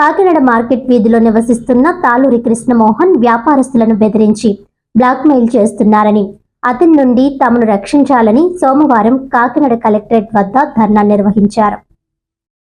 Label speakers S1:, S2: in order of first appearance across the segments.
S1: Kakinada market వీధిలో నివసిస్తున్న తాలూరి కృష్ణమోహన్ వ్యాపారస్తులను బెదిరించి బ్లాక్మెయిల్ చేస్తున్నారని అతని నుండి తమను రక్షించాలని సోమవారం కాకినాడ కలెక్టరేట్ వద్ద ధర్నా నిర్వహించారు.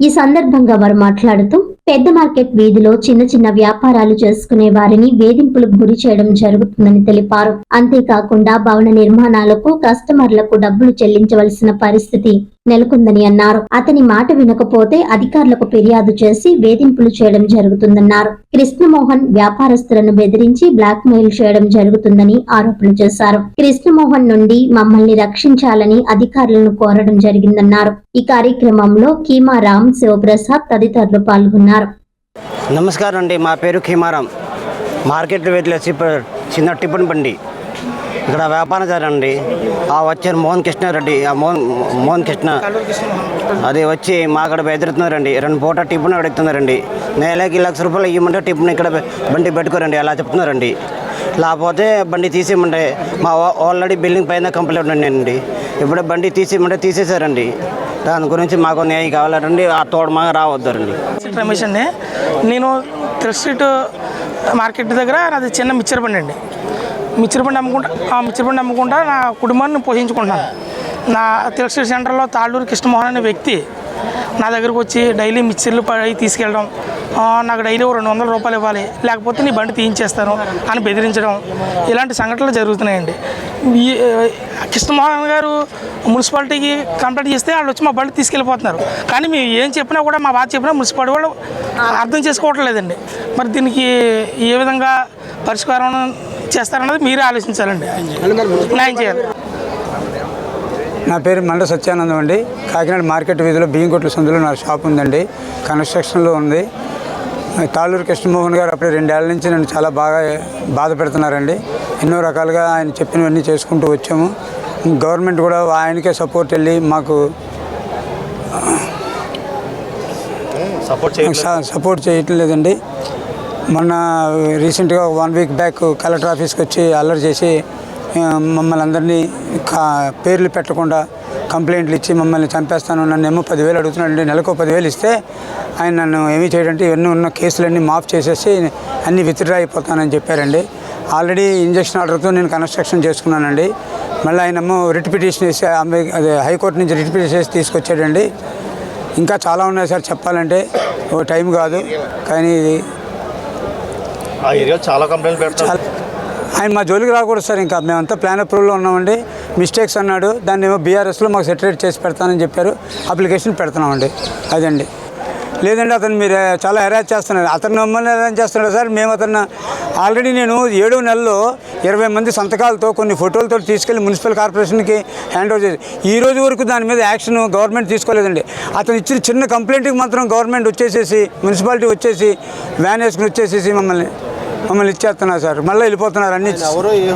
S1: ఈ సందర్భంగా వారు మాట్లాడుతూ పెద్ద మార్కెట్ వీధిలో చిన్న చిన్న వ్యాపారాలు చేసుకునే వారిని వేధింపులకు గురి చేయడం జరుగుతుందని తెలిపారు. అంతేకాకుండా భవన నిర్మాణాలకు కస్టమర్లకు డబ్బులు చెల్లించవలసిన పరిస్థితి నెలకొందని అన్నారు. అతని మాట వినకపోతే అధికారులకు ఫిర్యాదు చేసి వేధింపులు చేయడం జరుగుతుందన్నారు. కృష్ణమోహన్ వ్యాపారస్తులను బెదిరించి బ్లాక్ మెయిల్ చేయడం జరుగుతుందని ఆరోపణ చేశారు. కృష్ణమోహన్ నుండి మమ్మల్ని రక్షించాలని అధికారులను కోరడం జరిగిందన్నారు. ఈ కార్యక్రమంలో కీమారాం శివప్రసాద్ తదితరులు పాల్గొన్నారు.
S2: నమస్కారం అండి. మా పేరు కీమారాం మార్కెట్ వీధిలో చిన్న టిఫిన్ బండి ఇక్కడ వ్యాపారం అండి ఆ వచ్చారు మోహన్ కృష్ణారెడ్డి ఆ మోహన్ మోహన్ కృష్ణ. అది వచ్చి మా అక్కడ బెదిరుతున్నారండి రెండు పూట టిఫిన్ అడుగుతున్నారండి. నేలకి లక్ష రూపాయలు ఇవ్వమంటే టిఫిన్ ఇక్కడ బండి పెట్టుకోరండి. అలా చెప్తున్నారండి. లేకపోతే బండి తీసేయమంటే మా ఆల్రెడీ బిల్డింగ్ పైన కంప్లైంట్ ఉండండి ఇప్పుడు బండి తీసేయమంటే తీసేశారండి దాని గురించి మాకు న్యాయం కావాలండి ఆ తోడు మాకు రావద్దారండి.
S3: రమేష్ అండి నేను థ్రెడ్ స్ట్రీట్ మార్కెట్ దగ్గర అది చిన్న మిక్చర్ బండి అండి. మిక్చర్ నమ్ముకుంటా అమ్ముకుంటా ఆ మిక్చర్ అమ్ముకుంటా నా కుటుంబాన్ని పోషించుకుంటున్నాను. నా థ్రెడ్ సెంటర్లో తాళ్ళూరు కృష్ణమోహన్ అనే వ్యక్తి నా దగ్గరకు వచ్చి డైలీ మిక్చర్లు పడి తీసుకెళ్ళడం నాకు డైలీ ఓ రెండు వందల రూపాయలు ఇవ్వాలి లేకపోతే నీ బండి తీయించేస్తాను అని బెదిరించడం ఇలాంటి సంఘటనలు జరుగుతున్నాయండి. కృష్ణమోహన్ గారు మున్సిపాలిటీకి కంప్లైంట్ చేస్తే వాళ్ళు వచ్చి మా బండి తీసుకెళ్ళిపోతున్నారు. కానీ మేము ఏం చెప్పినా కూడా మా బాధ చెప్పినా మున్సిపాలిటీ వాళ్ళు అర్థం చేసుకోవట్లేదండి. మరి దీనికి ఏ విధంగా పరిష్కారం చేస్తారన్నది మీరే ఆలోచించాలండి. న్యాయం చేయాలి.
S4: నా పేరు మండ సత్యానందం అండి. కాకినాడ మార్కెట్ వీధిలో బియ్యంకొట్ల సందులో నా షాప్ ఉందండి. కన్స్ట్రక్షన్లో ఉంది. తాళూరు కృష్ణమోహన్ గారు అప్పుడే రెండేళ్ళ నుంచి నన్ను చాలా బాగా బాధ పెడుతున్నారండి ఎన్నో రకాలుగా ఆయన చెప్పినవన్నీ చేసుకుంటూ వచ్చాము. గవర్నమెంట్ కూడా ఆయనకే సపోర్ట్ వెళ్ళి మాకు
S5: సపోర్ట్
S4: స- సపోర్ట్ చేయటం లేదండి మొన్న రీసెంట్గా వన్ వీక్ బ్యాక్ కలెక్టర్ ఆఫీస్కి వచ్చి అల్లరి చేసి మమ్మల్ని అందరినీ కా పేర్లు పెట్టకుండా కంప్లైంట్లు ఇచ్చి మమ్మల్ని చంపేస్తాను. నన్ను ఏమో పదివేలు అడుగుతున్నాడండి నెలకు పదివేలు ఇస్తే ఆయన నన్ను ఏమీ చేయడంటే ఇవన్నీ ఉన్న కేసులన్నీ మాఫ్ చేసేసి అన్నీ విత్డ్రా అయిపోతానని చెప్పారండి. ఆల్రెడీ ఇంజక్షన్ ఆర్డర్తో నేను కన్స్ట్రక్షన్ చేసుకున్నానండి. మళ్ళీ ఆయనేమో రిట్ పిటిషన్ వేసి అదే హైకోర్టు నుంచి రిట్ పిటిషన్ వేసి తీసుకొచ్చాడండి. ఇంకా చాలా ఉన్నాయి సార్ చెప్పాలంటే. ఓ టైం కాదు. కానీ
S5: ఆ ఏరియా చాలా కంప్లైంట్ పెడతారు.
S4: ఆయన మా జోలికి రాకూడదు సార్ ఇంకా మేమంతా ప్లాన్ అప్రూవ్లో ఉన్నామండి. మిస్టేక్స్ అన్నాడు దాన్ని ఏమో బీఆర్ఎస్లో మాకు సెటరేట్ చేసి పెడతానని చెప్పారు. అప్లికేషన్ పెడుతున్నామండి అదండి. లేదండి అతను మీరు చాలా హెరాజ్ చేస్తున్నారు. అతను మమ్మల్ని హెరాస్ చేస్తున్నాడు సార్? మేము అతను ఆల్రెడీ నేను ఏడో నెలలో ఇరవై మంది సంతకాలతో కొన్ని ఫోటోలతో తీసుకెళ్ళి మున్సిపల్ కార్పొరేషన్కి హ్యాండ్ ఓవర్ చేసి ఈ రోజు వరకు దాని మీద యాక్షన్ గవర్నమెంట్ తీసుకోలేదండి. అతను ఇచ్చిన చిన్న కంప్లైంట్కి మాత్రం గవర్నమెంట్ వచ్చేసేసి మున్సిపాలిటీ వచ్చేసి వ్యాన్ వేసుకుని వచ్చేసేసి మమ్మల్ని మమ్మల్ని ఇచ్చేస్తున్నారు సార్. మళ్ళీ వెళ్ళిపోతున్నారు అన్ని.